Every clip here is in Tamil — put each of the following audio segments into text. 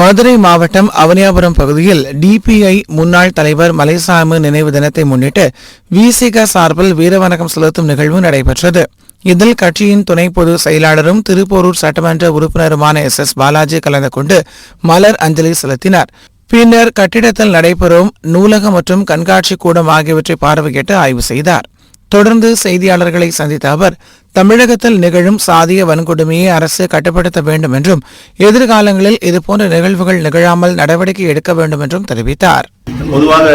மதுரை மாவட்டம் அவனியாபுரம் பகுதியில் டிபிஐ முன்னாள் தலைவர் மலைசாமி நினைவு தினத்தை முன்னிட்டு விசிக சார்பில் வீரவணக்கம் செலுத்தும் நிகழ்வு நடைபெற்றது. இதில் கட்சியின் துணை பொதுச் செயலாளரும் திருப்போரூர் சட்டமன்ற உறுப்பினருமான எஸ் எஸ் பாலாஜி கலந்து கொண்டு மலர் அஞ்சலி செலுத்தினார். பின்னர் கட்டிடத்தில் நடைபெறும் நூலகம் மற்றும் கண்காட்சி கூடம் ஆகியவற்றை பார்வையிட்டு ஆய்வு செய்தார். தொடர்ந்து செய்தியாளர்களை சந்தித்த அவர் தமிழகத்தில் நிகழும் சாதிய வன்கொடுமையை அரசு கட்டுப்படுத்த வேண்டும் என்றும் எதிர்காலங்களில் இதுபோன்ற நிகழ்வுகள் நிகழாமல் நடவடிக்கை எடுக்க வேண்டும் என்றும் தெரிவித்தார். பொதுவாக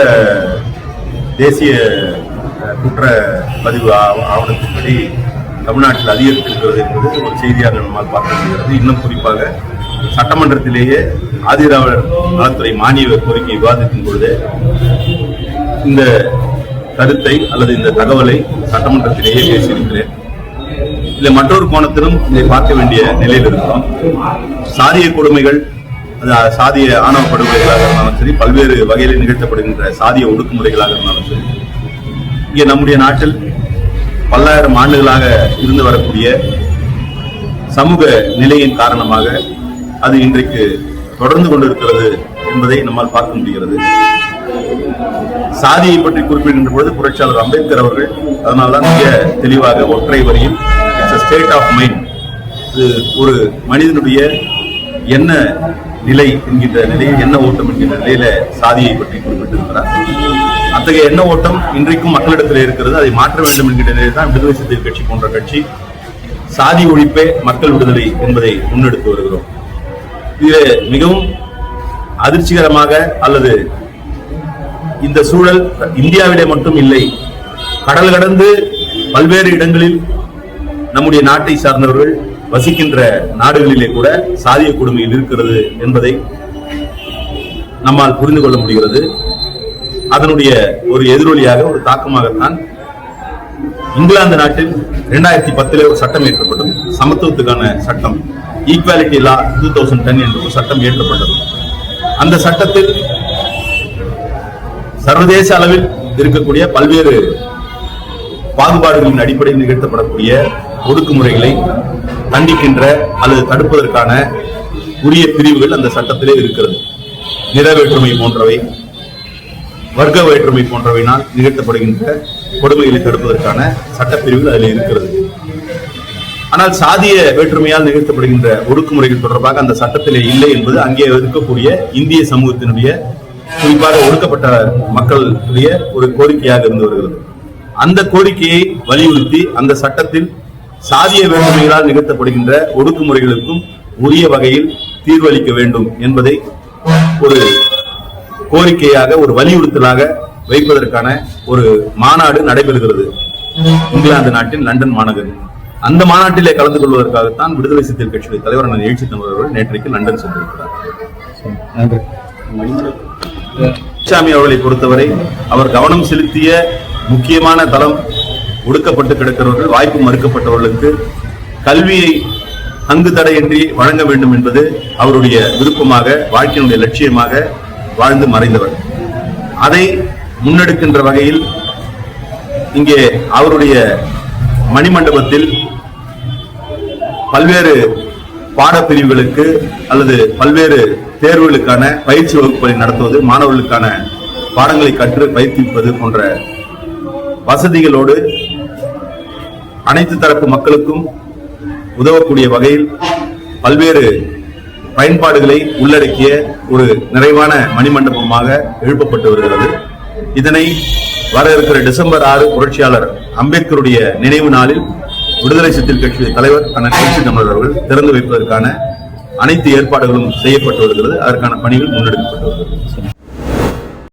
தேசிய குற்ற பதிவு ஆவணத்தின்படி தமிழ்நாட்டில் அதிகரித்திருக்கிறது என்பது ஒரு செய்தியாக நம்மால் பார்க்க முடிகிறது. இன்னும் குறிப்பாக சட்டமன்றத்திலேயே ஆதிராவிடர் நலத்துறை மானிய கோரிக்கை விவாதத்தின் பொழுது இந்த கருத்தை அல்லது இந்த தகவலை சட்டமன்றத்திலேயே பேசியிருக்கிறேன். இல்லை மற்றொரு கோணத்திலும் இதை பார்க்க வேண்டிய நிலையில் இருக்கிறோம். சாதிய கொடுமைகள் அது சாதிய ஆணவ படுகொலைகளாக இருந்தாலும் சரி பல்வேறு வகையில் நிகழ்த்தப்படுகின்ற சாதிய ஒடுக்குமுறைகளாக இருந்தாலும் சரி இங்கே நம்முடைய நாட்டில் பல்லாயிரம் ஆண்டுகளாக இருந்து வரக்கூடிய சமூக நிலையின் காரணமாக அது இன்றைக்கு தொடர்ந்து கொண்டிருக்கிறது என்பதை நம்மால் பார்க்க முடிகிறது. சாதியை பற்றி குறிப்பிடுகின்ற பொழுது புரட்சியாளர் அம்பேத்கர் அவர்கள் அதனால்தான் மிக தெளிவாக ஒற்றை வரியில் இட்ஸ் ஸ்டேட் ஆஃப் மைண்ட் இது ஒரு மனிதனுடைய என்ன நிலை என்கின்ற நிலையில் என்ன ஓட்டம் என்கின்ற நிலையில சாதியை பற்றி குறிப்பிட்டிருக்கிறார். அத்தகைய எண்ண ஓட்டம் இன்றைக்கும் மக்களிடத்தில் இருக்கிறது அதை மாற்ற வேண்டும் என்கின்ற நிலையில் தான் விடுதலை சிறுத்தைகள் கட்சி போன்ற கட்சி சாதி ஒழிப்பே மக்கள் விடுதலை என்பதை முன்னெடுத்து வருகிறோம். இது மிகவும் அதிர்ச்சிகரமாக அல்லது இந்த சூழல் இந்தியாவிலே மட்டும் இல்லை. கடல் கடந்து பல்வேறு இடங்களில் நம்முடைய நாட்டை சார்ந்தவர்கள் வசிக்கின்ற நாடுகளிலே கூட சாதிய கொடுமையில் இருக்கிறது என்பதை நம்மால் புரிந்து கொள்ள முடிகிறது. அதனுடைய ஒரு எதிரொலியாக ஒரு தாக்கமாகத்தான் இங்கிலாந்து நாட்டில் இரண்டாயிரத்தி பத்திலே ஒரு சட்டம் இயற்றப்பட்டது. சமத்துவத்துக்கான சட்டம் equality law two thousand ten என்ற ஒரு சட்டம் இயற்றப்பட்டது. அந்த சட்டத்தில் சர்வதேச அளவில் இருக்கக்கூடிய பல்வேறு பாகுபாடுகளின் அடிப்படையில் நிகழ்த்தப்படக்கூடிய ஒடுக்குமுறைகளை தண்டிக்கின்ற அல்லது தடுப்பதற்கான உரிய பிரிவுகள் அந்த சட்டத்திலே இருக்கிறது. நிற வேற்றுமை போன்றவை வர்க்க வேற்றுமை போன்றவையினால் நிகழ்த்தப்படுகின்ற கொடுமைகளை தடுப்பதற்கான சட்டப்பிரிவுகள் அதில் இருக்கிறது. ஆனால் சாதிய வேற்றுமையால் நிகழ்த்தப்படுகின்ற ஒடுக்குமுறைகள் தொடர்பாக அந்த சட்டத்திலே இல்லை என்பது அங்கே இருக்கக்கூடிய இந்திய சமூகத்தினுடைய குறிப்பாக ஒடுக்கப்பட்ட மக்களுடைய ஒரு கோரிக்கையாக இருந்து வருகிறது. அந்த கோரிக்கையை வலியுறுத்தி அந்த சட்டத்தில் சாதிய வேற்றுமைகளால் நிகழ்த்தப்படுகின்ற ஒடுக்குமுறைகளுக்கும் உரிய வகையில் தீர்வளிக்க வேண்டும் என்பதை ஒரு கோரிக்கையாக ஒரு வலியுறுத்தலாக வைப்பதற்கான ஒரு மாநாடு நடைபெறுகிறது. இங்கிலாந்து நாட்டின் லண்டன் மாநகரில் அந்த மாநாட்டிலே கலந்து கொள்வதற்காகத்தான் விடுதலை சிறுத்தைகள் கட்சியுடைய தலைவர் எழுச்சி தமிழர் அவர்கள் நேற்றைக்கு லண்டன் சென்றிருக்கிறார். சாமி அவர்களை பொறுத்தவரை அவர் கவனம் செலுத்திய முக்கியமான தளம் ஒடுக்கப்பட்டு கிடக்கிறவர்கள் வாய்ப்பு மறுக்கப்பட்டவர்களுக்கு கல்வியை அங்கு தடையின்றி வழங்க வேண்டும் என்பது அவருடைய விருப்பமாக வாழ்க்கையினுடைய லட்சியமாக வாழ்ந்து மறைந்தவர். அதை முன்னெடுக்கின்ற வகையில் இங்கே அவருடைய மணிமண்டபத்தில் பல்வேறு பாடப்பிரிவுகளுக்கு அல்லது பல்வேறு தேர்வுகளுக்கான பயிற்சி வகுப்புகளை நடத்துவது மாணவர்களுக்கான பாடங்களை கற்று பயிற்சிப்பது போன்ற வசதிகளோடு அனைத்து தரப்பு மக்களுக்கும் உதவக்கூடிய வகையில் பல்வேறு பயன்பாடுகளை உள்ளடக்கிய ஒரு நிறைவான மணிமண்டபமாக எழுப்பப்பட்டு வருகிறது. இதனை வர இருக்கிற டிசம்பர் ஆறு புரட்சியாளர் அம்பேத்கருடைய நினைவு நாளில் விடுதலை சிறுத்தைகள் கட்சி தலைவர் அண்ணன் எழுச்சி தமிழர் அவர்கள் திறந்து வைப்பதற்கான அனைத்து ஏற்பாடுகளும் செய்யப்பட்டு வருகிறது. அதற்கான பணிகள் முன்னெடுக்கப்பட்டு வருகிறது.